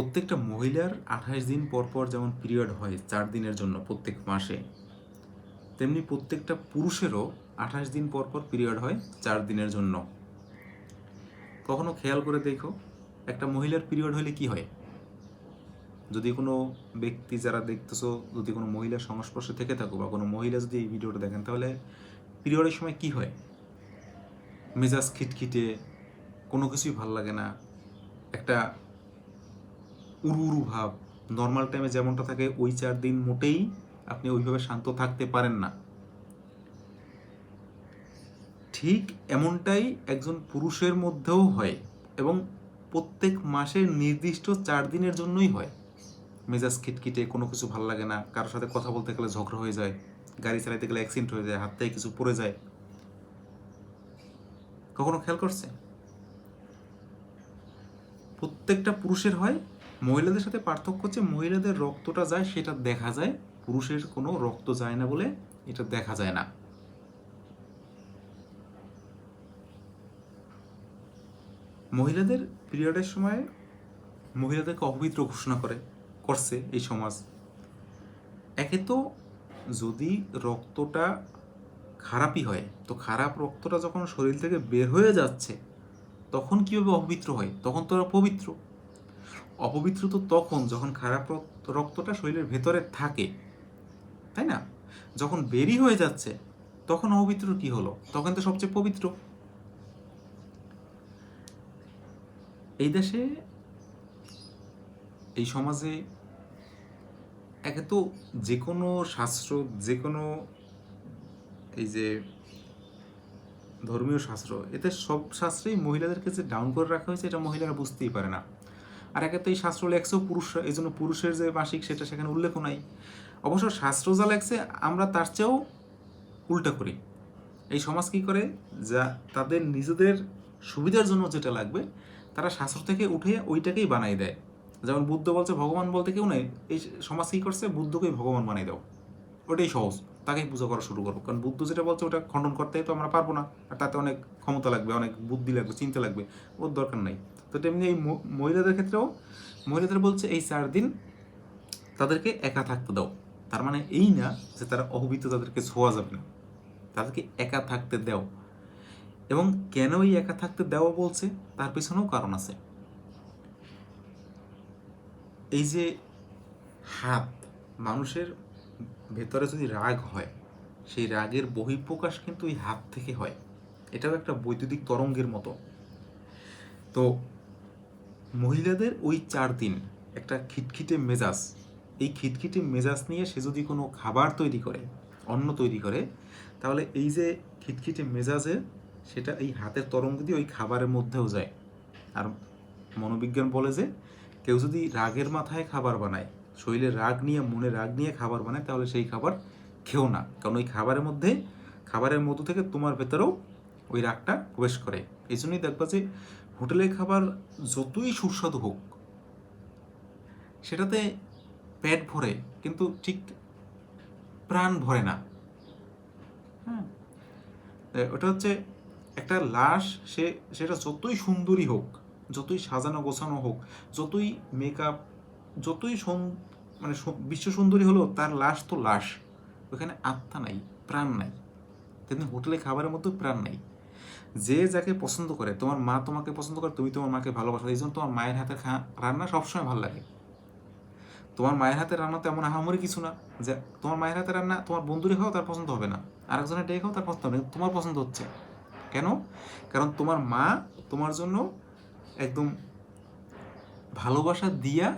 প্রত্যেকটা মহিলার আঠাশ দিন পর পর যেমন পিরিয়ড হয়, চার দিনের জন্য প্রত্যেক মাসে, তেমনি প্রত্যেকটা পুরুষেরও আঠাশ দিন পর পর পিরিয়ড হয়, চার দিনের জন্য। কখনো খেয়াল করে দেখো, একটা মহিলার পিরিয়ড হলে কি হয়? যদি কোনো ব্যক্তি যারা দেখতেছো, যদি কোনো মহিলার সংস্পর্শে থেকে থাকো বা কোনো মহিলা যদি এই ভিডিওটা দেখেন, তাহলে পিরিয়ডের সময় কি হয়? মেজাজ খিটখিটে, কোনো কিছুই ভালো লাগে না। একটা উরু উরু ভাব নর্মাল টাইমে যেমনটা থাকে, ওই চার দিন মোটেই আপনি ওইভাবে শান্ত থাকতে পারেন না। ঠিক এমনটাই একজন পুরুষের মধ্যেও হয় এবং প্রত্যেক মাসের নির্দিষ্ট চার দিনের জন্যই হয়। মেজাজ খিটখিটে, কোনো কিছু ভালো লাগে না, কারোর সাথে কথা বলতে গেলে ঝগড়া হয়ে যায়, গাড়ি চালাতে গেলে অ্যাক্সিডেন্ট হয়ে যায়, হাত থেকে কিছু পড়ে যায়। কখনো খেয়াল করছে প্রত্যেকটা পুরুষের হয় মহিলাদের সাথে পার্থক্য হচ্ছে মহিলাদের রক্তটা যায়, সেটা দেখা যায়। পুরুষের কোনো রক্ত যায় না বলে এটা দেখা যায় না। মহিলাদের পিরিয়ডের সময় মহিলাদেরকে অপবিত্র ঘোষণা করে, করছে এই সমাজ। একে তো যদি রক্তটা খারাপই হয়, তো খারাপ রক্তটা যখন শরীর থেকে বের হয়ে যাচ্ছে, তখন কীভাবে অপবিত্র হয়? তখন তো ওরা পবিত্র। অপবিত্র তো তখন যখন খারাপ রক্তটা শরীরের ভেতরে থাকে, তাই না? যখন বেরি হয়ে যাচ্ছে, তখন অপবিত্র কি হলো? তখন তো সবচেয়ে পবিত্র। এই দেশে, এই সমাজে একে তো যে কোনো শাস্ত্র, যে কোনো এই যে ধর্মীয় শাস্ত্র, এতে সব শাস্ত্রেই মহিলাদেরকে যে ডাউন করে রাখা হয়েছে, এটা মহিলারা বুঝতেই পারে না। আর একে তো এই শাস্ত্র লেখছেও পুরুষ এই জন্য পুরুষের যে মাসিক সেটা সেখানে উল্লেখ নাই। অবশ্য শাস্ত্র যা লেখছে, আমরা তার চেয়েও উল্টা করি। এই সমাজ কী করে? যা তাদের নিজেদের সুবিধার জন্য যেটা লাগবে, তারা শাস্ত্র থেকে উঠে ওইটাকেই বানাই দেয়। যেমন বুদ্ধ বলছে, ভগবান বলতে কেউ নেই। এই সমাজ কী করছে? বুদ্ধকেই ভগবান বানাই দাও। ওটাই সহজ। তাকেই পূজা করা শুরু করো কারণ বুদ্ধ যেটা বলছে ওটা খণ্ডন করতে তো আমরা পারব না। আর তাতে অনেক ক্ষমতা লাগবে, অনেক বুদ্ধি লাগবে, চিন্তা লাগবে, ওর দরকার নাই। তো তেমনি এই মহিলাদের ক্ষেত্রেও মহিলাদের বলছে, এই চার দিন তাদেরকে একা থাকতে দাও। তার মানে এই না যে তারা অহবিত তাদেরকে ছোঁয়া যাবে না। তাদেরকে একা থাকতে দাও। এবং কেন এই একা থাকতে দেওয়া বলছে? তার পেছনেও কারণ আছে। এই যে হাত, মানুষের ভেতরে যদি রাগ হয়, সেই রাগের বহিঃপ্রকাশ কিন্তু এই হাত থেকে হয়। এটাও একটা বৈদ্যুতিক তরঙ্গের মতো। তো মহিলাদের ওই চার দিন একটা খিটখিটে মেজাজ, এই খিটখিটে মেজাজ নিয়ে সে যদি কোনো খাবার তৈরি করে, অন্ন তৈরি করে, তাহলে এই যে খিটখিটে মেজাজে সেটা এই হাতের তরঙ্গ দিয়ে ওই খাবারের মধ্যেও যায়। আর মনোবিজ্ঞান বলে যে কেউ যদি রাগের মাথায় খাবার বানায় শরীরে রাগ নিয়ে, মনে রাগ নিয়ে খাবার বানায়, তাহলে সেই খাবার খেও না। কারণ ওই খাবারের মধ্যে, খাবারের মধ্য থেকে তোমার ভেতরেও ওই রাগটা প্রবেশ করে। এই জন্যই দেখবা যে হোটেলের খাবার যতই সুস্বাদু হোক, সেটাতে পেট ভরে, কিন্তু ঠিক প্রাণ ভরে না। হ্যাঁ ওটা হচ্ছে একটা লাশ, সে, সেটা যতই সুন্দরী হোক, যতই সাজানো গোছানো হোক, যতই মেকআপ যতই মানে বিশ্ব সুন্দরী হলেও তার লাশ তো লাশ। ওখানে আত্মা নাই, প্রাণ নাই। তেমনি হোটেলে খাবারের মধ্যেও প্রাণ নাই। যে যাকে পছন্দ করে, তোমার মা তোমাকে পছন্দ করে, তুমি তোমার মাকে ভালোবাসো। এই জন্য তোমার মায়ের হাতের খা, রান্না সবসময় ভালো লাগে। তোমার মায়ের হাতের রান্না তেমন আহামরি কিছু না, যে তোমার মায়ের হাতের রান্না তোমার বন্ধুরে খাও, তার পছন্দ হবে না। আরেকজনের ডে খাও, তার পছন্দ হবে না। তোমার পছন্দ হচ্ছে। কেন? কারণ তোমার মা তোমার জন্য একদম ভালোবাসা দিয়া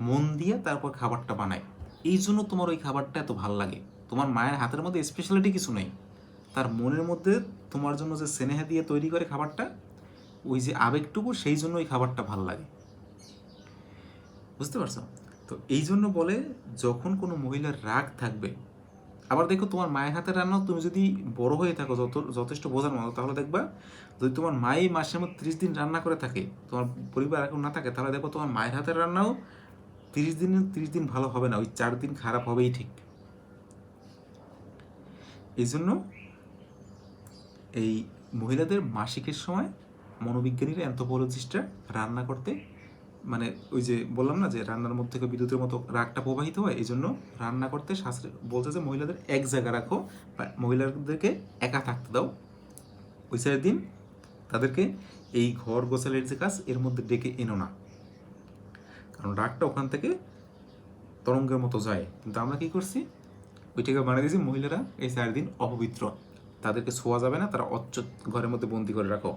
মন দিয়ে তারপর খাবারটা বানায়। এই জন্য তোমার ওই খাবারটা এত ভালো লাগে। তোমার মায়ের হাতের মধ্যে স্পেশালিটি কিছু নেই। তার মনের মধ্যে তোমার জন্য যে স্নেহা দিয়ে তৈরি করে খাবারটা, ওই যে আবেগটুকু, সেই জন্য ওই খাবারটা ভালো লাগে। বুঝতে পারছ? তো এই জন্য বলে যখন কোনো মহিলার রাগ থাকবে, আবার দেখো তোমার মায়ের হাতের রান্নাও তুমি যদি বড় হয়ে থাকো, যত, যথেষ্ট বোঝার মতো, তাহলে দেখবা যদি তোমার মাই মাসের মধ্যে ত্রিশ দিন রান্না করে থাকে, তোমার পরিবার এখন না থাকে, তাহলে দেখো তোমার মায়ের হাতের রান্নাও তিরিশ দিন তিরিশ দিন ভালো হবে না, ওই চার দিন খারাপ হবেই ঠিক। এই জন্য এই মহিলাদের মাসিকের সময় মনোবিজ্ঞানীরা অ্যান্থোপোলজিস্টরা রান্না করতে মানে ওই যে বললাম না যে রান্নার মধ্যে থেকে বিদ্যুতের মতো রাগটা প্রবাহিত হয় এই জন্য রান্না করতে শাস্ত্রে বলছে যে মহিলাদের এক জায়গা রাখো, বা মহিলাদেরকে একা থাকতে দাও। ওই চার দিন তাদেরকে এই ঘর গোছালের যে কাজ, এর মধ্যে ডেকে এনো না। কারণ রাগটা ওখান থেকে তরঙ্গের মতো যায়। কিন্তু আমরা কি করছি? ওইটাকে বানিয়ে দিয়েছি, মহিলারা এই চার দিন অপবিত্র। তাদেরকে ছোঁয়া যাবে না, তারা অচ্ছ ঘরের মধ্যে বন্দি করে রাখো।